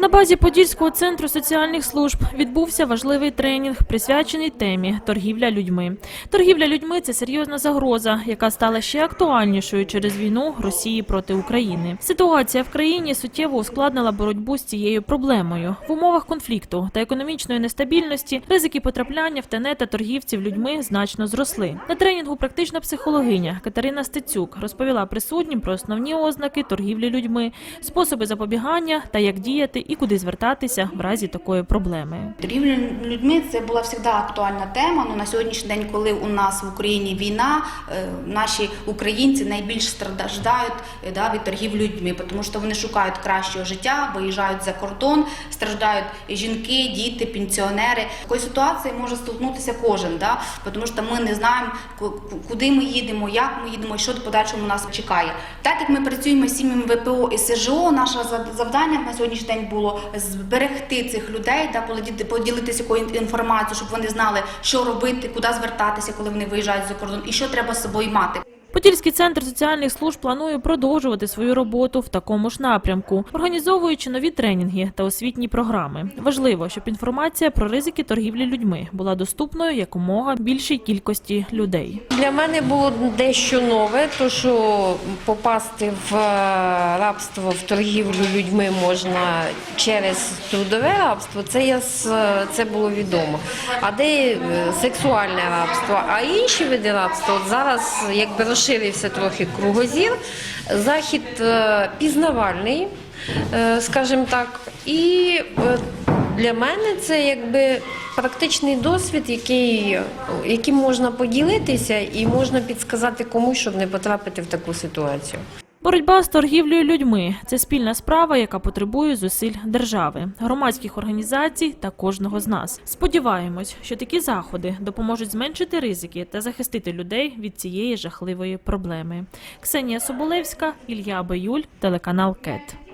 На базі Подільського центру соціальних служб відбувся важливий тренінг, присвячений темі торгівля людьми. Торгівля людьми це серйозна загроза, яка стала ще актуальнішою через війну Росії проти України. Ситуація в країні суттєво ускладнила боротьбу з цією проблемою. В умовах конфлікту та економічної нестабільності ризики потрапляння в тенета торгівців людьми значно зросли. На тренінгу практична психологиня Катерина Стецюк розповіла присутнім про основні ознаки торгівлі людьми, способи запобігання та як діяти і куди звертатися в разі такої проблеми. Торгівля людьми це була завжди актуальна тема. Ну на сьогоднішній день, коли у нас в Україні війна, е, наші українці найбільш страждають е, да, від торгівлі людьми, тому що вони шукають кращого життя, виїжджають за кордон, страждають жінки, діти, пенсіонери. Такої ситуації може столкнутися кожен, да, тому що ми не знаємо, куди ми їдемо, як ми їдемо що в подальшому нас чекає. Так як ми працюємо з сім'ями ВПО і СЖО, наше зав- завдання на сьогоднішній день було зберегти цих людей, да, поділи- поділитися якою інформацією, щоб вони знали, що робити, куди звертатися, коли вони виїжджають за кордон, і що треба з собою мати. Подільський центр соціальних служб планує продовжувати свою роботу в такому ж напрямку, організовуючи нові тренінги та освітні програми. Важливо, щоб інформація про ризики торгівлі людьми була доступною якомога більшій кількості людей. Для мене було дещо нове, то що попасти в е, рабство, в торгівлю людьми можна через трудове рабство, це я це було відомо. А де е, сексуальне рабство, а інші види рабства, от зараз якби розширився трохи кругозір, захід е, пізнавальний, е, скажімо так, і е, для мене це якби практичний досвід, який, яким можна поділитися і можна підсказати комусь, щоб не потрапити в таку ситуацію. Боротьба з торгівлею людьми це спільна справа, яка потребує зусиль держави, громадських організацій та кожного з нас. Сподіваємось, що такі заходи допоможуть зменшити ризики та захистити людей від цієї жахливої проблеми. Ксенія Соболевська, Ілля Баюль, телеканал КЕТ.